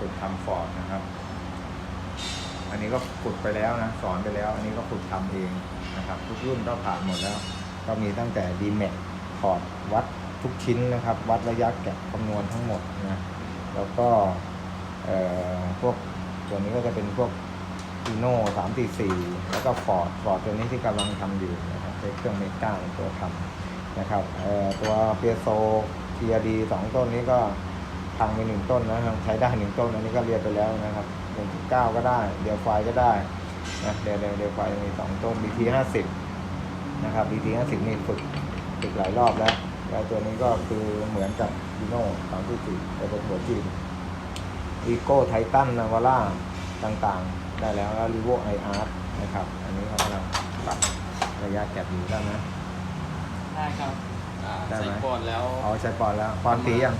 ฝึกทำฟอร์ดนะครับ อันนี้ก็ฝึกไปแล้วนะ สอนไปแล้ว อันนี้ก็ฝึกทำเองนะครับ ทุกรุ่นก็ผ่านหมดแล้ว ก็มีตั้งแต่ดีเมทพอร์ดวัดทุกชิ้นนะครับ วัดระยะแกะคำนวณทั้งหมดนะ แล้วก็เอ่อพวกตัวนี้ก็จะเป็นพวกอีโน่สามสี่สี่แล้วก็ฟอร์ดฟอร์ดตัวนี้ที่กำลังทำอยู่นะครับใช้เครื่องเมก้าเป็นตัวทำนะครับตัวเปียโซเทียดีสองต้นนี้ก็ พังไปหนึ่งต้นนะครับใช้ได้หนึ่งต้นอันนี้ก็เรียนไปแล้วนะครับหนึ่งเก้าก็ได้ เดียวไฟก็ได้นะเดียวเดียวเดียวไฟมีสองต้น BT ห้าสิบนะครับ BT ห้าสิบนี่ฝึกฝึกหลายรอบแล้วแล้วตัวนี้ก็คือเหมือนกับอีโน่สามสี่สี่แต่เป็นหัวจีนอีโก้ไททันนาวาร่าต่างๆ ได้แล้วแล้วรีโวไออาร์นะครับ อันนี้เขากำลังปรับระยะแกะอยู่ได้ไหมได้ครับอ่าได้ไหมใส่ก่อนแล้ว เอาใช้ปอนแล้วปอนตียัง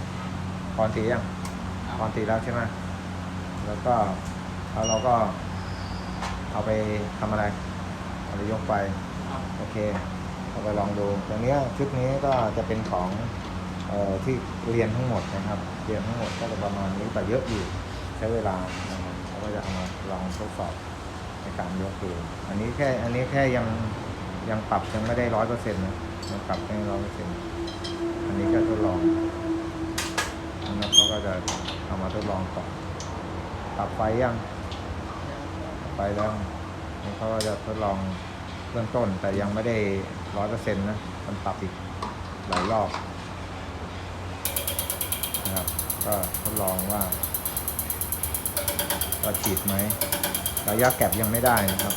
ปอนตียังปอนตีแล้วใช่ไหมแล้วก็แล้วเราก็เอาไปทำอะไรเอาไปยกไปครับโอเคเอาไปลองดูอย่างเนี้ยชุดนี้ก็จะเป็นของเออที่เรียนทั้งหมดนะครับ เรียนทั้งหมดก็จะประมาณนี้แต่เยอะอยู่ใช้เวลานะครับเขาก็จะเอามาลองทดสอบในการยกดูอันนี้แค่อันนี้แค่ยังยังปรับยังไม่ได้ร้อยเปอร์เซ็นต์นะยังปรับไม่ร้อยเปอร์เซ็นต์อันนี้ก็ทดลอง แล้วเขาก็จะเอามาทดลองต่อปรับไฟยังไฟแล้วนี่เขาก็จะทดลองเบื้องต้น แต่ยังไม่ได้ร้อยเปอร์เซ็นต์นะมันปรับอีกหลายรอบนะครับ ก็ทดลองว่าว่าฉีดไหมระยะแก็บยังไม่ได้นะครับ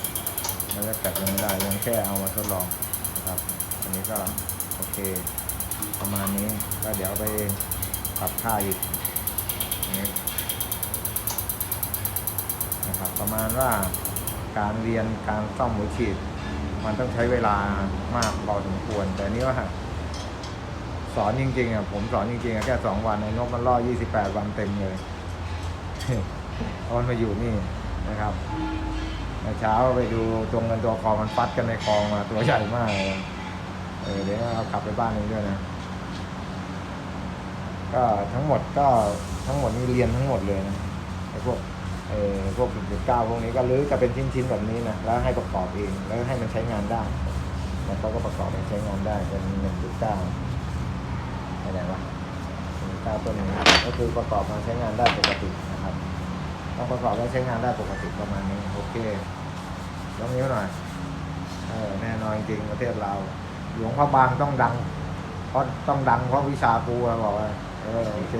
ระยะแก็บยังไม่ได้ยังแค่เอามาทดลองนะครับ อันนี้ก็โอเค ประมาณนี้ก็เดี๋ยวไป ปรับค่าอีกอย่นะครับประมาณว่าการเรียนการซ่อมหัวฉีด มันต้องใช้เวลามากพอสมควร แต่นี่ว่า สอนจริงๆอะผมสอนจริงๆอะแค่สองวันไอ้นกมันล่อยี่สิบแปดวันเต็มเลยตอนมาอยู่นี่นะครับเมื่อเช้าไปดูตรงกันตัวคลองมันฟัดกันในคลองมาตัวใหญ่มากเลยเออเดี๋ยวเอาขับไปบ้านเองด้วยนะ ก็ทั้งหมดก็ทั้งหมดนี่เรียนทั้งหมดเลยนะไอ้พวกเออพวกจุดเก้าพวกนี้ก็รื้อจะเป็นชิ้นๆแบบนี้นะแล้วให้ประกอบเองแล้วให้มันใช้งานได้แล้วเขาก็ประกอบให้ใช้งานได้เป็นหนึ่งจุดเก้าอะไรวะหนึ่งเก้าต้นนี้ก็คือประกอบมาใช้งานได้ปกตินะครับต้องประกอบแล้วใช้งานได้ปกติประมาณนี้โอเคยกนิ้วหน่อยเออแน่นอนจริงประเทศเราหลวงพ่อบางต้องดังเพราะต้องดังเพราะวิชากูอะบอกว่า เออโอเค